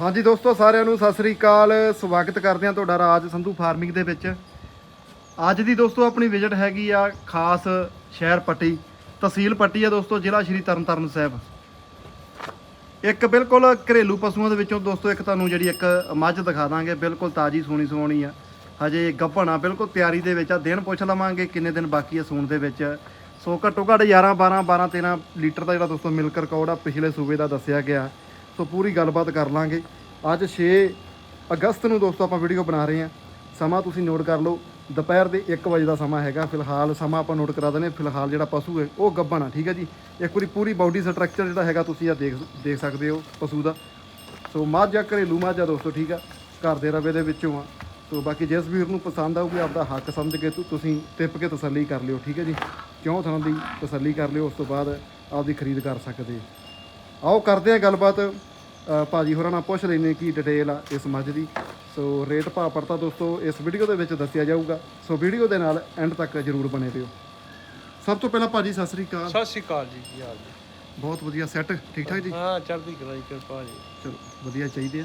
ਹਾਂਜੀ ਦੋਸਤੋ, ਸਾਰਿਆਂ ਨੂੰ ਸਤਿ ਸ੍ਰੀ ਅਕਾਲ। ਸਵਾਗਤ ਕਰਦੇ ਹਾਂ ਤੁਹਾਡਾ ਰਾਜ ਸੰਧੂ ਫਾਰਮਿੰਗ ਦੇ ਵਿੱਚ। ਅੱਜ ਦੀ ਦੋਸਤੋ, ਆਪਣੀ ਵਿਜ਼ਿਟ ਹੈਗੀ ਆ ਖਾਸ ਸ਼ਹਿਰ ਪੱਟੀ, ਤਹਿਸੀਲ ਪੱਟੀ ਆ ਦੋਸਤੋ, ਜ਼ਿਲ੍ਹਾ ਸ਼੍ਰੀ ਤਰਨਤਾਰਨ ਸਾਹਿਬ। ਇੱਕ ਬਿਲਕੁਲ ਘਰੇਲੂ ਪਸ਼ੂਆਂ ਦੇ ਵਿੱਚੋਂ ਦੋਸਤੋ, ਇੱਕ ਤੁਹਾਨੂੰ ਜਿਹੜੀ ਇੱਕ ਮੱਝ ਦਿਖਾ ਦਾਂਗੇ। ਬਿਲਕੁਲ ਤਾਜੀ, ਸੋਹਣੀ ਸੋਹਣੀ ਆ। ਹਜੇ ਗੱਭਣ ਆ, ਬਿਲਕੁਲ ਤਿਆਰੀ ਦੇ ਵਿੱਚ ਆ। ਦਿਨ ਪੁੱਛ ਲਵਾਂਗੇ ਕਿੰਨੇ ਦਿਨ ਬਾਕੀ ਆ ਸੂਣ ਦੇ ਵਿੱਚ। ਸੋ ਘੱਟੋ ਘੱਟ 11 12 12 13 ਲੀਟਰ ਦਾ ਜਿਹੜਾ ਦੋਸਤੋ ਮਿਲਕ ਰਿਕਾਰਡ ਆ, ਪਿਛਲੇ ਸੂਬੇ ਦਾ ਦੱਸਿਆ ਗਿਆ। ਸੋ ਪੂਰੀ ਗੱਲਬਾਤ ਕਰ ਲਾਂਗੇ। ਅੱਜ 6 ਅਗਸਤ ਨੂੰ ਦੋਸਤੋ ਆਪਾਂ ਵੀਡੀਓ ਬਣਾ ਰਹੇ ਹਾਂ। ਸਮਾਂ ਤੁਸੀਂ ਨੋਟ ਕਰ ਲਓ। ਦੁਪਹਿਰ ਦੇ 1 ਵਜੇ ਦਾ ਸਮਾਂ ਹੈਗਾ। ਫਿਲਹਾਲ ਸਮਾਂ ਆਪਾਂ ਨੋਟ ਕਰਾ ਦਿੰਦੇ ਹਾਂ। ਫਿਲਹਾਲ ਜਿਹੜਾ ਪਸ਼ੂ ਹੈ, ਉਹ ਗੱਭਣ ਆ ਠੀਕ ਹੈ ਜੀ? ਇੱਕ ਵਾਰੀ ਪੂਰੀ ਬਾਡੀ ਸਟਰਕਚਰ ਜਿਹੜਾ ਹੈਗਾ ਤੁਸੀਂ ਆ ਦੇਖ ਦੇਖ ਸਕਦੇ ਹੋ ਪਸ਼ੂ ਦਾ। ਸੋ ਮੱਝ ਆ ਘਰੇਲੂ ਮੱਝ ਆ ਦੋਸਤੋ, ਠੀਕ ਆ? ਘਰ ਦੇ ਰਵੇ ਦੇ ਵਿੱਚੋਂ ਆ। ਸੋ ਬਾਕੀ ਜਿਸ ਵੀਰ ਨੂੰ ਪਸੰਦ ਆਊਗੀ, ਆਪਦਾ ਹੱਕ ਸਮਝ ਕੇ ਤੁ- ਤੁਸੀਂ ਟਿੱਪ ਕੇ ਤਸੱਲੀ ਕਰ ਲਿਓ, ਠੀਕ ਹੈ ਜੀ? ਕਿਉਂ ਥਾਂ ਦੀ ਤਸੱਲੀ ਕਰ ਲਿਓ, ਉਸ ਤੋਂ ਬਾਅਦ ਆਪਦੀ ਖਰੀਦ ਕਰ ਸਕਦੇ ਆਓ ਕਰਦੇ ਆ ਗੱਲਬਾਤ। ਅ, ਭਾਜੀ ਹੋਰਾਂ ਨਾਲ ਪੁੱਛ ਲੈਨੇ ਕੀ ਡਿਟੇਲ ਆ ਇਸ ਮੱਝ ਦੀ। ਸੋ ਰੇਟ ਭਾਅ ਪੜਤਾ ਦੋਸਤੋ ਇਸ ਵੀਡੀਓ ਦੇ ਵਿੱਚ ਦੱਸਿਆ ਜਾਊਗਾ। ਸੋ ਵੀਡੀਓ ਦੇ ਨਾਲ ਐਂਡ ਤੱਕ ਜਰੂਰ ਬਣੇ ਰਹੋ। ਸਭ ਤੋਂ ਪਹਿਲਾਂ ਭਾਜੀ ਸਤਿ ਸ੍ਰੀ ਅਕਾਲ। ਸਤਿ ਸ਼੍ਰੀ ਅਕਾਲ ਜੀ ਕੀ ਹਾਲ ਜੀ? ਬਹੁਤ ਵਧੀਆ ਸੈੱਟ ਠੀਕ ਠਾਕ ਜੀ? ਹਾਂ ਚੜ੍ਹਦੀ ਕਲਾ ਜੀ ਕਿਰਪਾ ਜੀ। ਚਲੋ ਵਧੀਆ ਚਾਹੀਦੇ ਆ।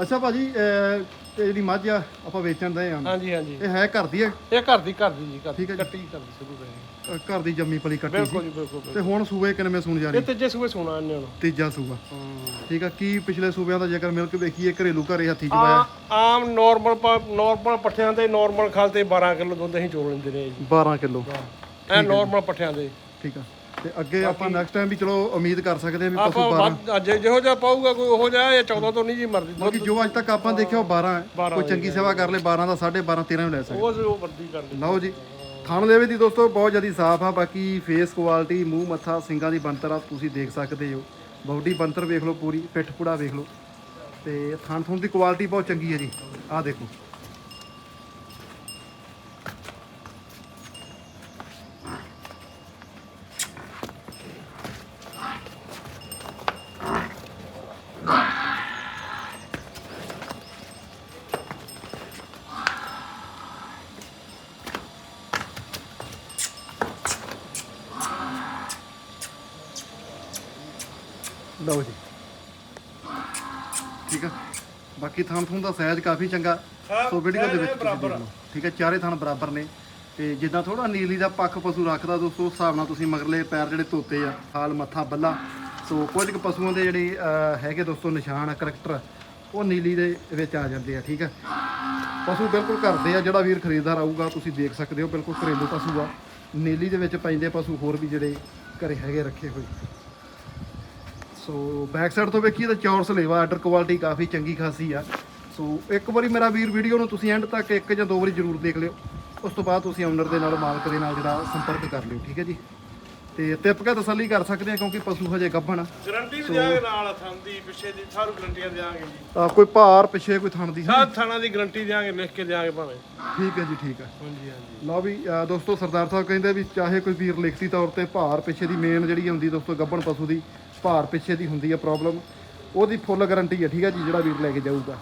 ਅੱਛਾ ਭਾਜੀ ਇਹ ਜਿਹੜੀ ਮੱਝ ਆ ਆਪਾਂ ਵੇਚਣ ਦੇ ਆ। ਹਾਂਜੀ ਹਾਂਜੀ। ਇਹ ਹੈ ਘਰ ਦੀ ਹੈ ਇਹ ਘਰ ਦੀ ਘਰ ਦੀ ਜੀ ਘਰ ਠੀਕ ਹੈ ਜੀ। ਕੱਟੀ ਦੀ ਸ਼ੁਰੂ ਕਰੀ ਅ, ਘਰ ਦੀ ਜੰਮੀ ਪਲੀ ਕੱਟੀ ਸੀ। ਬਿਲਕੁਲ ਜੀ ਬਿਲਕੁਲ ਬਿਲਕੁਲ। ਤੇ ਹੁਣ ਸੂਏ ਕਿੰਨੇ ਸੁਣ ਜਾ ਇਹ ਰਹੀ ਤੀਜੇ ਸੂਏ ਸੋਣਾ ਇਹਨੇ ਹੁਣ। ਤੀਜਾ ਸੂਆ। ਹੂੰ। ਠੀਕ ਆ ਕੀ ਪਿਛਲੇ ਸੂਬਿਆਂ ਦਾ ਜੇਕਰ ਮਿਲਕ ਵੇਖੀਏ ਘਰੇਲੂ ਘਰੇ ਹੱਥੀ ਚਵਾਇਆ ਆ- ਆਮ ਨਾਰਮਲ ਨਾਰਮਲ ਪੱਠਿਆਂ ਤੇ ਨਾਰਮਲ ਖਲ ਤੇ 12 ਕਿਲੋ ਦੁੱਧ ਅਸੀਂ ਚੋਲ ਲੈਂਦੇ ਨੇ ਜੀ। 12 ਕਿਲੋ। ਇਹ ਨਾਰਮਲ ਪੱਠਿਆਂ ਦੇ। ਠੀਕ ਆ। ਤੇ ਅੱਗੇ ਆਪਾਂ ਨੈਕਸਟ ਟਾਈਮ ਵੀ ਚਲੋ ਉਮੀਦ ਕਰ ਸਕਦੇ ਆ ਵੀ ਪਸ਼ੂ ਆਪਾਂ 12 ਵੱਧ- ਅੱਜ ਜਿਹੋ ਜਿਹਾ ਪਾਊਗਾ ਕੋਈ ਉਹੋ ਜਿਹਾ ਇਹ 14 ਤੋਂ ਨਹੀਂ ਜੀ ਮਰਦੀ ਦੁੱਧ ਬਾਕੀ ਜੋ ਅੱਜ ਤੱਕ ਆਪਾਂ ਦੇਖਿਆ ਉਹ 12 ਹੈ। 12 ਕੋਈ ਚੰਗੀ ਸੇਵਾ ਕਰ ਲੇ 12 ਦਾ 12.5 13 ਵੀ ਲੈ ਸਕਦੇ। ਉਹ ਉਹ ਵਰਦੀ ਕਰਦੇ ਲਓ ਜੀ ਥਣ ਦੇਵੇ ਦੀ ਦੋਸਤੋ ਬਹੁਤ ਜ਼ਿਆਦਾ ਸਾਫ਼ ਆ ਬਾਕੀ ਫੇਸ ਕੁਆਲਿਟੀ ਮੂੰਹ ਮੱਥਾ ਸਿੰਗਾਂ ਦੀ ਬੰਤਰ ਆ ਤੁਸੀਂ ਦੇਖ ਸਕਦੇ ਹੋ। ਬਾਡੀ ਬੰਤਰ ਵੇਖ ਲਓ ਪੂਰੀ ਪਿੱਠ ਪੁੜਾ ਵੇਖ ਲਓ। ਤੇ ਥਣ ਥਣ ਦੀ ਕੁਆਲਿਟੀ ਬਹੁਤ ਚੰਗੀ ਹੈ ਜੀ। ਆਹ ਦੇਖੋ। ਲਓ ਜੀ। ਠੀਕ ਆ? ਬਾਕੀ ਥਣ ਥਣ ਦਾ ਸਾਈਜ਼ ਕਾਫੀ ਚੰਗਾ। ਸੋ ਵੀਡੀਓ ਦੇ ਵਿੱਚ ਤੁਸੀਂ ਦੇਖ ਲਓ। ਠੀਕ ਹੈ ਚਾਰੇ ਥਣ ਬਰਾਬਰ ਨੇ। ਤੇ ਜਿੱਦਾਂ ਥੋੜਾ ਨੀਲੀ ਦਾ ਪੱਖ ਪਸ਼ੂ ਰੱਖਦਾ ਦੋਸਤੋ ਉਸ ਹਿਸਾਬ ਨਾਲ ਤੁਸੀਂ ਮਗਰਲੇ ਪੈਰ ਜਿਹੜੇ ਧੋਤੇ ਆ ਹਾਲ ਮੱਥਾ ਬੱਲਾ। ਸੋ ਕੁਝ ਕੁ ਪਸ਼ੂਆਂ ਦੇ ਜਿਹੜੇ ਅਹ, ਹੈਗੇ ਦੋਸਤੋ ਨਿਸ਼ਾਨ ਆ ਕਰੈਕਟਰ ਉਹ ਨੀਲੀ ਦੇ ਵਿੱਚ ਆ ਜਾਂਦੇ ਆ ਠੀਕ ਆ? ਪਸ਼ੂ ਬਿਲਕੁਲ ਘਰ ਦੇ ਆ ਜਿਹੜਾ ਵੀਰ ਖਰੀਦਦਾਰ ਆਊਗਾ ਤੁਸੀਂ ਦੇਖ ਸਕਦੇ ਹੋ ਬਿਲਕੁਲ ਘਰੇਲੂ ਪਸ਼ੂ ਆ। ਨੀਲੀ ਦੇ ਵਿੱਚ ਪੈਂਦੇ ਪਸ਼ੂ ਹੋਰ ਵੀ ਜਿਹੜੇ ਘਰੇ ਹੈਗੇ ਰੱਖੇ ਹੋਏ। ਸੋ ਬੈਕ ਸਾਈਡ ਤੋਂ ਵੇਖੀਏ ਤਾਂ ਚੌਰਸ ਲੇਵਾ ਆਰਡਰ ਕੁਆਲਿਟੀ ਕਾਫੀ ਚੰਗੀ ਖਾਸੀ ਆ। ਸੋ ਇੱਕ ਵਾਰੀ ਮੇਰਾ ਵੀਰ ਵੀਡੀਓ ਨੂੰ ਤੁਸੀਂ ਐਂਡ ਤੱਕ ਇੱਕ ਜਾਂ ਦੋ ਵਾਰੀ ਜ਼ਰੂਰ ਦੇਖ ਲਿਓ। ਉਸ ਤੋਂ ਬਾਅਦ ਤੁਸੀਂ ਓਨਰ ਦੇ ਨਾਲ ਮਾਲਕ ਦੇ ਨਾਲ ਜਿਹੜਾ ਸੰਪਰਕ ਕਰ ਲਿਓ ਠੀਕ ਹੈ ਜੀ? ਤੇ ਟਿਪ ਕੇ ਤਸੱਲੀ ਕਰ ਸਕਦੇ ਆ ਕਿਉਂਕਿ ਪਸ਼ੂ ਹਜੇ ਗੱਭਣ ਆ। ਗਰੰਟੀ ਵੀ ਦਿਆਂਗੇ ਨਾਲ ਥਣ ਦੀ ਪਿੱਛੇ ਦੀ ਸਾਰੂ ਗਰੰਟੀਆਂ ਦਿਆਂਗੇ ਜੀ। ਤਾਂ ਕੋਈ ਭਾਰ ਪਿੱਛੇ ਕੋਈ ਥਣ ਦੀ ਸਾਰ ਥਾਣਾ ਦੀ ਗਰੰਟੀ ਦਿਆਂਗੇ ਲਿਖ ਕੇ ਦਿਆਂਗੇ ਭਾਵੇਂ। ਠੀਕ ਹੈ ਜੀ ਠੀਕ ਹੈ। ਹਾਂਜੀ ਹਾਂਜੀ। ਲਓ ਵੀ ਦੋਸਤੋ ਸਰਦਾਰ ਸਾਹਿਬ ਕਹਿੰਦੇ ਵੀ ਚਾਹੇ ਕੋਈ ਵੀਰ ਲਿਖਤੀ ਤੌਰ ਤੇ ਭਾਰ ਪਿੱਛੇ ਦੀ ਮੇਨ ਜਿਹੜੀ ਹੁੰਦੀ ਦੋਸਤੋ ਗੱਭਣ ਪਸ਼ੂ ਦੀ ਭਾਰ ਪਿੱਛੇ ਦੀ ਹੁੰਦੀ ਹੈ ਪ੍ਰੋਬਲਮ ਉਹਦੀ ਫੁੱਲ ਗਾਰੰਟੀ ਹੈ ਠੀਕ ਹੈ ਜੀ ਜਿਹੜਾ ਵੀਰ ਲੈ ਕੇ ਜਾਊਗਾ।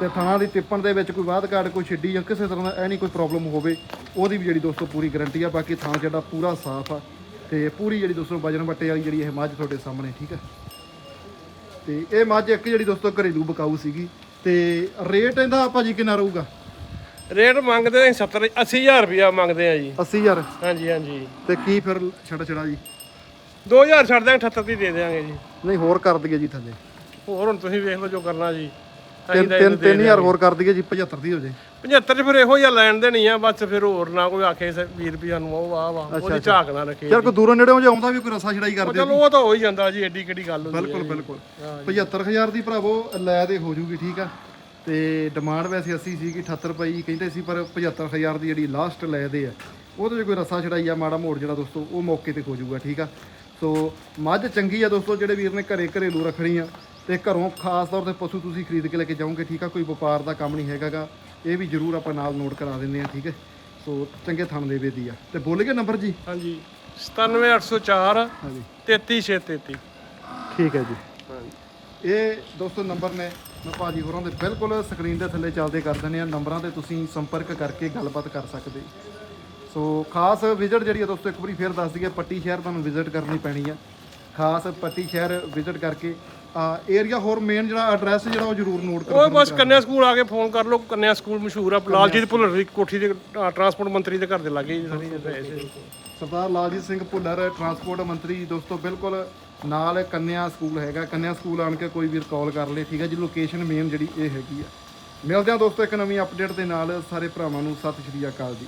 ਤੇ ਥਾਣਾ ਦੀ ਟਿੱਪਣ ਦੇ ਵਿੱਚ ਕੋਈ ਵਾਧ ਘਾਟ ਕੋਈ ਛਿੱਡੀ ਜਾਂ ਕਿਸੇ ਤਰ੍ਹਾਂ ਦਾ ਐ ਨਹੀਂ ਕੋਈ ਪ੍ਰੋਬਲਮ ਹੋਵੇ ਉਹਦੀ ਵੀ ਜਿਹੜੀ ਦੋਸਤੋ ਪੂਰੀ ਗਾਰੰਟੀ ਆ ਬਾਕੀ ਥਾਂ ਜਿਹੜਾ ਪੂਰਾ ਸਾਫ਼ ਆ। ਤੇ ਪੂਰੀ ਜਿਹੜੀ ਦੋਸਤੋ ਵਜਨ ਵੱਟੇ ਵਾਲੀ ਜਿਹੜੀ ਇਹ ਮੱਝ ਤੁਹਾਡੇ ਸਾਹਮਣੇ ਠੀਕ ਹੈ ਤੇ ਇਹ ਮੱਝ ਇੱਕ ਜਿਹੜੀ ਦੋਸਤੋ ਘਰੇਲੂ ਬਕਾਊ ਸੀਗੀ ਤੇ ਰੇਟ ਇਹਦਾ ਭਾਜੀ ਕਿੰਨਾ ਰਹੂਗਾ? ਰੇਟ ਮੰਗਦੇ ਆ 70 80000 ਰੁਪਇਆ ਮੰਗਦੇ ਆ ਜੀ। 80000 ਹਾਂਜੀ ਹਾਂਜੀ। ਤੇ ਕੀ ਫਿਰ ਛੜਾ ਛੜਾ ਜੀ? 2000 ਛੱਡ ਦਿਆਂਗੇ 78 ਦੀ ਦੇ ਦਿਆਂਗੇ ਜੀ। ਨਹੀਂ ਹੋਰ ਕਰ ਦਈਏ ਜੀ ਥੱਲੇ। ਹੋਰ ਹੁਣ ਤੁਸੀਂ ਵੇਖ ਲਓ ਜੋ ਕਰਨਾ ਜੀ। ਤਿੰਨ ਤਿੰਨ 3000 ਹੋਰ ਕਰ ਦਈਏ ਜੀ 75 ਦੀ ਹੋ ਜੇ। 75 ਚ ਫਿਰ ਇਹੋ ਜਿਹਾ ਲੈਣ ਦੇਣੀ ਆ ਬਸ ਫਿਰ ਹੋਰ ਨਾ ਕੋਈ ਆਖੇ 20 ਰੁਪਇਆ ਨੂੰ ਉਹ ਆ ਵਾ ਉਹਦੀ ਝਾਕ ਨਾ ਰੱਖੇ ਯਾਰ ਕੋਈ ਦੂਰੋਂ ਨੇੜੇੋਂ ਜੇ ਆਉਂਦਾ ਵੀ ਕੋਈ ਰਸਾ ਛੜਾਈ ਕਰਦੇ ਚਲੋ ਉਹ ਤਾਂ ਹੋ ਹੀ ਜਾਂਦਾ ਜੀ ਐਡੀ ਕਿਹੜੀ ਗੱਲ ਹੁੰਦੀ ਬਿਲਕੁਲ ਬਿਲਕੁਲ। 75000 ਦੀ ਭਰਾਵੋ ਲੈ ਦੇ ਹੋ ਜੂਗੀ ਠੀਕ ਆ। ਤੇ ਡਿਮਾਂਡ ਵੈਸੇ 80 ਸੀਗੀ 78 ਰੁਪਏ ਕਹਿੰਦੇ ਸੀ ਪਰ 75000 ਦੀ ਜਿਹੜੀ ਲਾਸਟ ਲੈ ਦੇ ਆ ਉਹਦੇ 'ਚ ਕੋਈ ਰਸਾ ਛੜਾਈ ਆ ਮਾੜਾ ਮੋੜ ਜਿਹੜਾ ਦੋਸਤੋ ਉਹ ਮੌਕੇ ਤੇ ਹੋ ਜੂਗਾ ਠੀਕ ਆ। ਸੋ ਮੱਝ ਚੰਗੀ ਆ ਦੋਸਤੋ ਜਿਹੜੇ ਵੀਰ ਨੇ ਘਰੇ ਘਰੇਲੂ ਰੱਖਣੀ ਆ ਤੇ ਘਰੋਂ ਖਾਸ ਤੌਰ ਤੇ ਪਸ਼ੂ ਤੁਸੀਂ ਖਰੀਦ ਕੇ ਲੈ ਕੇ ਜਾਓਗੇ ਠੀਕ ਆ? ਕੋਈ ਵਪਾਰ ਦਾ ਕੰਮ ਨਹੀਂ ਹੈਗਾਗਾ। ਇਹ ਵੀ ਜ਼ਰੂਰ ਆਪਾਂ ਨਾਲ ਨੋਟ ਕਰਾ ਦਿੰਦੇ ਆ ਠੀਕ ਹੈ ਸੋ ਚੰਗੇ ਥਣ ਦੇ ਵੇਦੀ ਆ। ਤੇ ਬੋਲੀਏ ਨੰਬਰ ਜੀ? ਹਾਂਜੀ। 97804 ਹਾਂਜੀ। 33633 ਠੀਕ ਹੈ ਜੀ। ਹਾਂਜੀ। ਇਹ ਦੋਸਤੋ ਨੰਬਰ ਨੇ ਮੈਂ ਭਾਜੀ ਹੋਰਾਂ ਦੇ ਬਿਲਕੁਲ ਸਕਰੀਨ ਦੇ ਥੱਲੇ ਚੱਲਦੇ ਕਰ ਦਿੰਦੇ ਆ। ਨੰਬਰਾਂ ਤੇ ਤੁਸੀਂ ਸੰਪਰਕ ਕਰਕੇ ਗੱਲਬਾਤ ਕਰ ਸਕਦੇ। ਸੋ ਖਾਸ ਵਿਜ਼ਿਟ ਜਿਹੜੀ ਆ ਦੋਸਤੋ ਇੱਕ ਵਾਰੀ ਫੇਰ ਦੱਸ ਦਈਏ ਪੱਟੀ ਸ਼ਹਿਰ ਤੁਹਾਨੂੰ ਵਿਜ਼ਿਟ ਕਰਨੀ ਪੈਣੀ ਆ। ਖਾਸ ਪੱਟੀ ਸ਼ਹਿਰ ਵਿਜ਼ਿਟ ਕਰਕੇ ਏਰੀਆ ਹੋਰ ਮੇਨ ਜਿਹੜਾ ਐਡਰੈਸ ਜਿਹੜਾ ਉਹ ਜ਼ਰੂਰ ਨੋਟ ਕਰੋ। ਉਹ ਬਸ ਕੰਨਿਆ ਸਕੂਲ ਆ ਕੇ ਫੋਨ ਕਰ ਲਓ। ਕੰਨਿਆ ਸਕੂਲ ਮਸ਼ਹੂਰ ਆ ਲਾਲਜੀਤ ਭੁੱਲਰ ਦੀ ਕੋਠੀ ਦੇ ਟਰਾਂਸਪੋਰਟ ਮੰਤਰੀ ਦੇ ਘਰ ਦੇ ਲਾਗੇ ਹੀ ਸਰਦਾਰ ਲਾਲਜੀਤ ਸਿੰਘ ਭੁੱਲਰ ਟਰਾਂਸਪੋਰਟ ਮੰਤਰੀ ਦੋਸਤੋ ਬਿਲਕੁਲ ਨਾਲ ਕੰਨਿਆ ਸਕੂਲ ਹੈਗਾ। ਕੰਨਿਆ ਸਕੂਲ ਆਣ ਕੇ ਕੋਈ ਵੀ ਕਾਲ ਕਰ ਲੇ ਠੀਕ ਹੈ ਜੀ ਲੋਕੇਸ਼ਨ ਮੇਨ ਜਿਹੜੀ ਇਹ ਹੈਗੀ ਆ। ਮਿਲਦੇ ਹਾਂ ਦੋਸਤੋ ਇੱਕ ਨਵੀਂ ਅਪਡੇਟ ਦੇ ਨਾਲ ਸਾਰੇ ਭਰਾਵਾਂ ਨੂੰ ਸਤਿ ਸ਼੍ਰੀ ਅਕਾਲ ਜੀ।